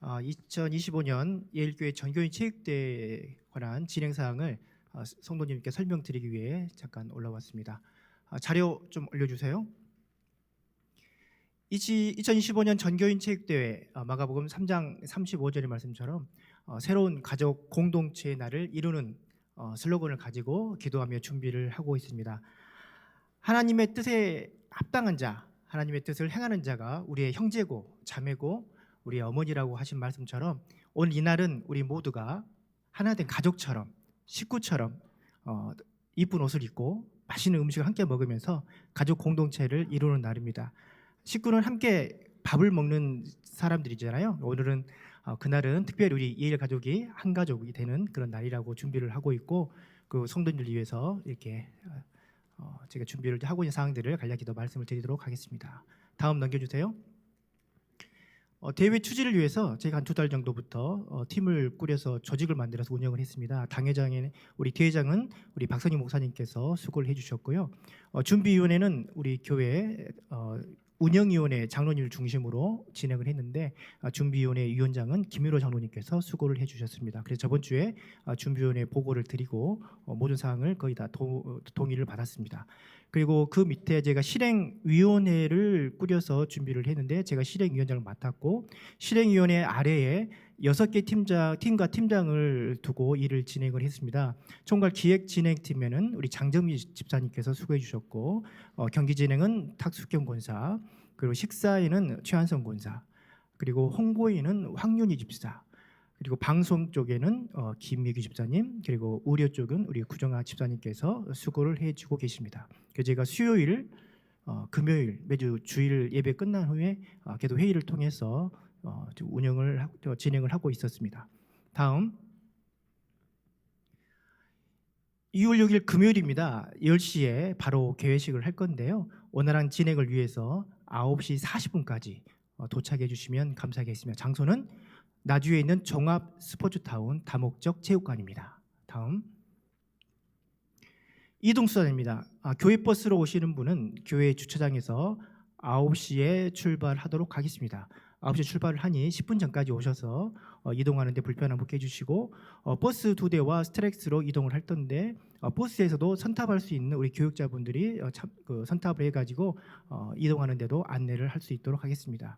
아, 2025년 예일교회 전교인 체육대회에 관한 진행 사항을 아, 성도님께 설명드리기 위해 잠깐 올라왔습니다. 아, 자료 좀 올려주세요. 2025년 전교인 체육대회 아, 마가복음 3장 35절의 말씀처럼 어, 새로운 가족 공동체의 날을 이루는 어, 슬로건을 가지고 기도하며 준비를 하고 있습니다. 하나님의 뜻에 합당한 자, 하나님의 뜻을 행하는 자가 우리의 형제고 자매고 우리의 어머니라고 하신 말씀처럼 오늘 이날은 우리 모두가 하나된 가족처럼 식구처럼 어, 이쁜 옷을 입고 맛있는 음식을 함께 먹으면서 가족 공동체를 이루는 날입니다. 식구는 함께 밥을 먹는 사람들이잖아요. 오늘은 어, 그날은 특별히 우리 이일 가족이 한 가족이 되는 그런 날이라고 준비를 하고 있고 그 성도님들 위해서 이렇게 어, 제가 준비를 하고 있는 사항들을 간략히도 말씀을 드리도록 하겠습니다. 다음 넘겨주세요. 어, 대회 추진을 위해서 제가 한 두 달 정도부터 어, 팀을 꾸려서 조직을 만들어서 운영을 했습니다. 당회장에 우리 대회장은 우리 박선희 목사님께서 수고를 해주셨고요. 어, 준비위원회는 우리 교회 어, 운영위원회 장로님을 중심으로 진행을 했는데 아, 준비위원회 위원장은 김유로 장로님께서 수고를 해주셨습니다. 그래서 저번 주에 아, 준비위원회 보고를 드리고 어, 모든 사항을 거의 다 도, 어, 동의를 받았습니다. 그리고 그 밑에 제가 실행위원회를 꾸려서 준비를 했는데 제가 실행위원장을 맡았고 실행위원회 아래에 여섯 개 팀장 팀과 팀장을 두고 일을 진행을 했습니다. 총괄 기획 진행팀에는 우리 장정미 집사님께서 수고해 주셨고 어, 경기 진행은 탁숙경 권사 그리고 식사에는 최한성 권사 그리고 홍보에는 황윤희 집사 그리고 방송 쪽에는 어, 김미기 집사님 그리고 의료 쪽은 우리 구정아 집사님께서 수고를 해주고 계십니다. 그래서 제가 수요일 어, 금요일 매주 주일 예배 끝난 후에 어, 계속 회의를 통해서 운영을 하, 어, 진행을 하고 있었습니다. 다음 2월 6일 금요일입니다. 10시에 바로 개회식을 할 건데요. 원활한 진행을 위해서 9시 40분까지 어, 도착해 주시면 감사하겠습니다. 장소는 나주에 있는 종합 스포츠타운 다목적 체육관입니다. 다음 이동 수단입니다. 아, 교회 버스로 오시는 분은 교회 주차장에서 9시에 출발하도록 하겠습니다. 9시 출발을 하니 10분 전까지 오셔서 어, 이동하는데 불편함 없게 해주시고 어, 버스 두 대와 스트렉스로 이동을 할 텐데 어, 버스에서도 선탑할 수 있는 우리 교육자분들이 어, 참, 그 선탑을 해가지고 어, 이동하는데도 안내를 할 수 있도록 하겠습니다.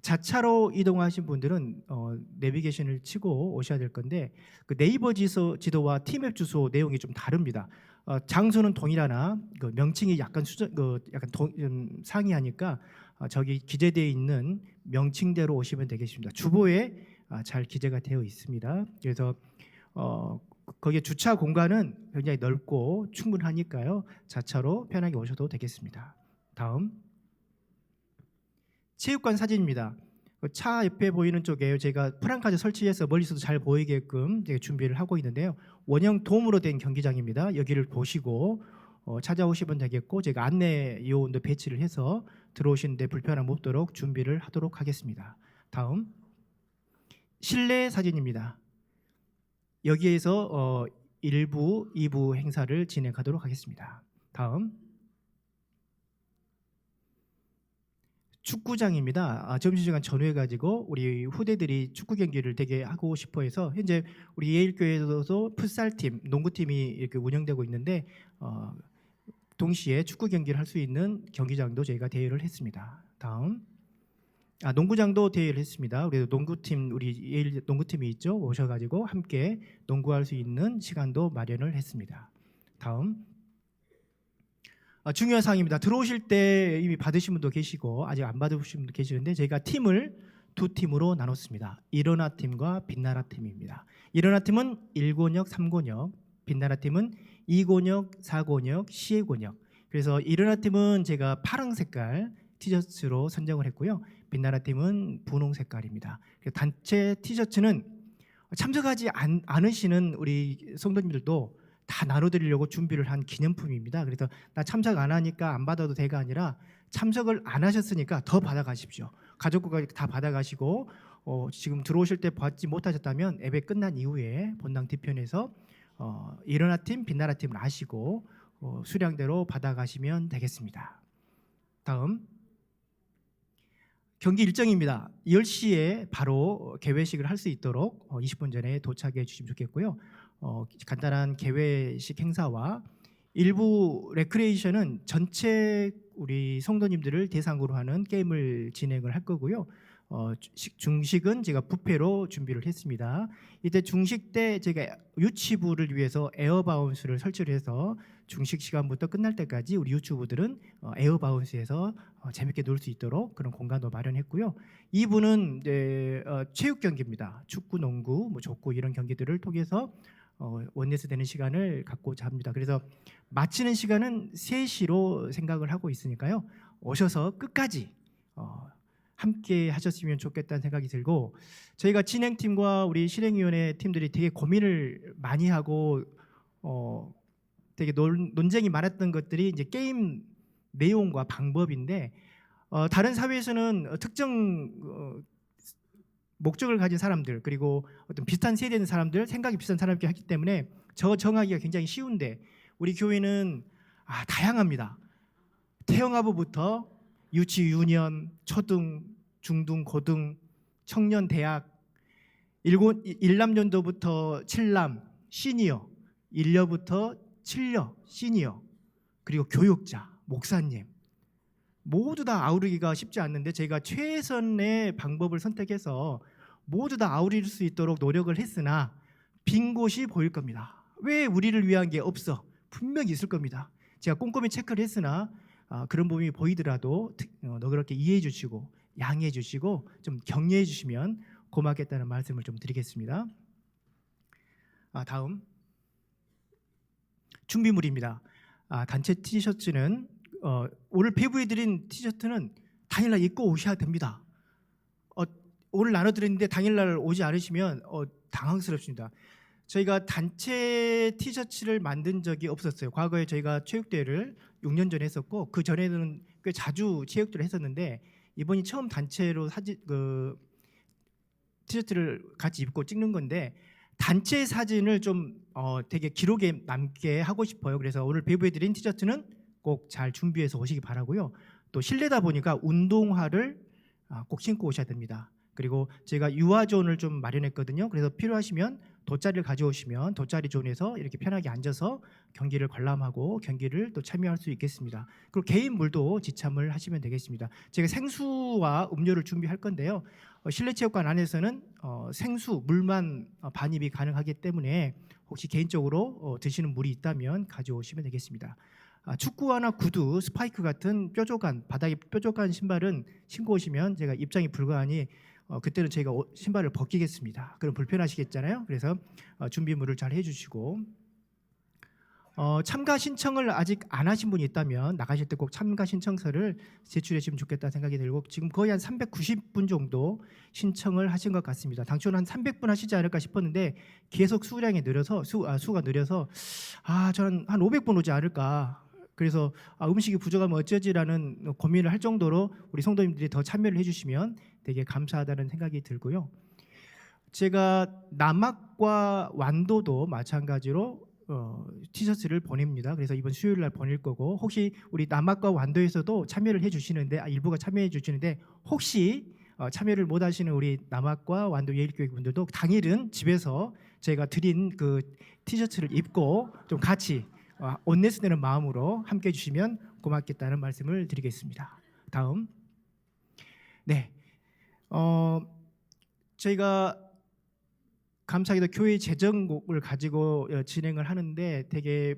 자차로 이동하신 분들은 어, 내비게이션을 치고 오셔야 될 건데 그 네이버 지도, 지도와 티맵 주소 내용이 좀 다릅니다. 어, 장소는 동일하나 그 명칭이 약간 수정, 그 약간 동, 좀 상이하니까 어, 저기 기재되어 있는 명칭대로 오시면 되겠습니다. 주보에 아, 잘 기재가 되어 있습니다. 그래서 어, 거기에 주차 공간은 굉장히 넓고 충분하니까요. 자차로 편하게 오셔도 되겠습니다. 다음 체육관 사진입니다. 그차 옆에 보이는 쪽에 제가 프랑카드 설치해서 멀리서도 잘 보이게끔 준비를 하고 있는데요. 원형 돔으로 된 경기장입니다. 여기를 보시고 어, 찾아오시면 되겠고 제가 안내 요원도 배치를 해서 들어오시는데 불편함 없도록 준비를 하도록 하겠습니다. 다음 실내 사진입니다. 여기에서 어, 1부, 2부 행사를 진행하도록 하겠습니다. 다음 축구장입니다. 아, 점심시간 전후해 가지고 우리 후대들이 축구 경기를 되게 하고 싶어 해서 현재 우리 예일교회에서도 풋살팀, 농구팀이 이렇게 운영되고 있는데 어, 동시에 축구 경기를 할 수 있는 경기장도 저희가 대여를 했습니다. 다음 아, 농구장도 대여를 했습니다. 그래서 농구팀 우리 예일 농구팀이 있죠 오셔 가지고 함께 농구할 수 있는 시간도 마련을 했습니다. 다음 아, 중요한 사항입니다. 들어오실 때 이미 받으신 분도 계시고 아직 안 받으신 분도 계시는데 저희가 팀을 두 팀으로 나눴습니다. 일어나 팀과 빛나라 팀입니다. 일어나 팀은 1권역, 3권역, 빛나라 팀은 2권역, 4권역, 시외권역. 그래서 일어나 팀은 제가 파랑 색깔 티셔츠로 선정을 했고요. 빛나라 팀은 분홍 색깔입니다. 단체 티셔츠는 참석하지 않, 않으시는 우리 성도님들도 다 나눠드리려고 준비를 한 기념품입니다. 그래서 나 참석 안 하니까 안 받아도 돼가 아니라 참석을 안 하셨으니까 더 받아가십시오. 가족과 다 받아가시고 어, 지금 들어오실 때 받지 못하셨다면 예배 끝난 이후에 본당 뒤편에서 어, 일어나 팀, 빛나라 팀을 아시고 어, 수량대로 받아가시면 되겠습니다. 다음 경기 일정입니다. 10시에 바로 개회식을 할 수 있도록 어, 20분 전에 도착해 주시면 좋겠고요. 어, 간단한 개회식 행사와 일부 레크레이션은 전체 우리 성도님들을 대상으로 하는 게임을 진행을 할 거고요. 어, 식- 중식은 제가 부페로 준비를 했습니다. 이때 중식 때 제가 유치부를 위해서 에어바운스를 설치를 해서 중식 시간부터 끝날 때까지 우리 유치부들은 어, 에어바운스에서 어, 재밌게 놀 수 있도록 그런 공간도 마련했고요. 2부는 이제 어, 체육 경기입니다. 축구, 농구, 뭐 족구 이런 경기들을 통해서 어, 원네스 되는 시간을 갖고자 합니다. 그래서 마치는 시간은 3시로 생각을 하고 있으니까요. 오셔서 끝까지 어, 함께 하셨으면 좋겠다는 생각이 들고 저희가 진행팀과 우리 실행위원회 팀들이 되게 고민을 많이 하고 어, 되게 논, 논쟁이 많았던 것들이 이제 게임 내용과 방법인데 어, 다른 사회에서는 어, 특정 어, 목적을 가진 사람들 그리고 어떤 비슷한 세대에 있는 사람들 생각이 비슷한 사람들이 하기 때문에 저 정하기가 굉장히 쉬운데 우리 교회는 아, 다양합니다. 태영아부부터 유치, 유년, 초등, 중등, 고등, 청년, 대학, 일곱, 일남년도부터 칠남, 시니어, 일녀부터 칠녀, 시니어, 그리고 교육자, 목사님 모두 다 아우르기가 쉽지 않는데 저희가 최선의 방법을 선택해서 모두 다 아우릴 수 있도록 노력을 했으나 빈 곳이 보일 겁니다. 왜 우리를 위한 게 없어? 분명히 있을 겁니다. 제가 꼼꼼히 체크를 했으나 아, 그런 부분이 보이더라도 특- 어, 너그럽게 이해해 주시고 양해해 주시고 좀 격려해 주시면 고맙겠다는 말씀을 좀 드리겠습니다. 아, 다음 준비물입니다. 아, 단체 티셔츠는 어, 오늘 배부해드린 티셔츠는 당일날 입고 오셔야 됩니다. 어, 오늘 나눠드렸는데 당일날 오지 않으시면 어, 당황스럽습니다. 저희가 단체 티셔츠를 만든 적이 없었어요. 과거에 저희가 체육대회를 6년 전에 했었고 그 전에는 꽤 자주 체육대회를 했었는데 이번이 처음 단체로 사진 그 티셔츠를 같이 입고 찍는 건데 단체 사진을 좀 어, 되게 기록에 남게 하고 싶어요. 그래서 오늘 배부해드린 티셔츠는 꼭 잘 준비해서 오시기 바라고요. 또 실내다 보니까 운동화를 아, 꼭 신고 오셔야 됩니다. 그리고 제가 유아존을 좀 마련했거든요. 그래서 필요하시면 돗자리를 가져오시면 돗자리 존에서 이렇게 편하게 앉아서 경기를 관람하고 경기를 또 참여할 수 있겠습니다. 그리고 개인 물도 지참을 하시면 되겠습니다. 제가 생수와 음료를 준비할 건데요. 어, 실내 체육관 안에서는 어, 생수 물만 어, 반입이 가능하기 때문에 혹시 개인적으로 어, 드시는 물이 있다면 가져오시면 되겠습니다. 아, 축구화나 구두, 스파이크 같은 뾰족한 바닥에 뾰족한 신발은 신고 오시면 제가 입장이 불가하니 어, 그때는 저희가 옷- 신발을 벗기겠습니다. 그럼 불편하시겠잖아요. 그래서 어, 준비물을 잘 해주시고 어, 참가 신청을 아직 안 하신 분이 있다면 나가실 때 꼭 참가 신청서를 제출해 주시면 좋겠다 생각이 들고 지금 거의 한 390분 정도 신청을 하신 것 같습니다. 당초는 한 300분 하시지 않을까 싶었는데 계속 수량이 느려서 수, 아, 수가 느려서 아 저는 한 500분 오지 않을까. 그래서 아, 음식이 부족하면 어쩌지라는 고민을 할 정도로 우리 성도님들이 더 참여를 해주시면 되게 감사하다는 생각이 들고요. 제가 남학과 완도도 마찬가지로 어, 티셔츠를 보냅니다. 그래서 이번 수요일 날 보낼 거고 혹시 우리 남학과 완도에서도 참여를 해주시는데 아, 일부가 참여해 주시는데 혹시 어, 참여를 못 하시는 우리 남학과 완도 예일교회 분들도 당일은 집에서 제가 드린 그 티셔츠를 입고 좀 같이 어, 온네스 되는 마음으로 함께 해주시면 고맙겠다는 말씀을 드리겠습니다. 다음, 네, 어, 저희가 감사하게도 교회 재정국을 가지고 어, 진행을 하는데 되게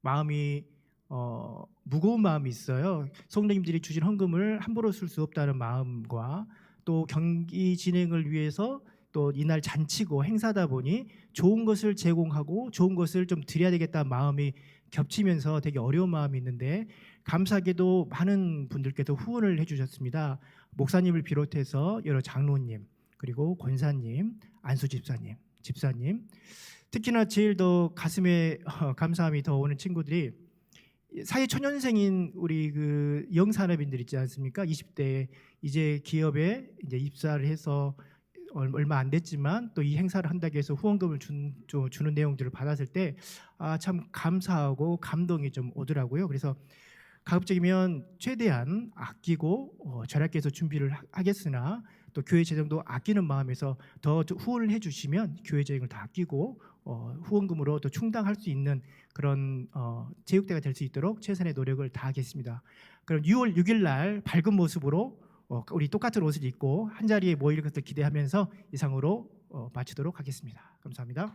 마음이 어, 무거운 마음이 있어요. 성도님들이 주신 헌금을 함부로 쓸 수 없다는 마음과 또 경기 진행을 위해서 또 이날 잔치고 행사다 보니 좋은 것을 제공하고 좋은 것을 좀 드려야 되겠다는 마음이 겹치면서 되게 어려운 마음이 있는데 감사하게도 많은 분들께서 후원을 해주셨습니다. 목사님을 비롯해서 여러 장로님 그리고 권사님, 안수 집사님, 집사님 특히나 제일 더 가슴에 어, 감사함이 더 오는 친구들이 사회 초년생인 우리 그 영산업인들 있지 않습니까? 20대 이제 기업에 이제 입사를 해서 얼- 얼마 안 됐지만 또 이 행사를 한다고 해서 후원금을 준, 주- 주는 내용들을 받았을 때 아 참 감사하고 감동이 좀 오더라고요. 그래서 가급적이면 최대한 아끼고 어, 절약해서 준비를 하- 하겠으나 또 교회 재정도 아끼는 마음에서 더 후원을 해주시면 교회 재정을 다 아끼고 어, 후원금으로 또 충당할 수 있는 그런 어, 제육대가 될 수 있도록 최선의 노력을 다하겠습니다. 그럼 6월 6일 날 밝은 모습으로 어, 우리 똑같은 옷을 입고 한 자리에 모일 것을 기대하면서 이상으로 어, 마치도록 하겠습니다. 감사합니다.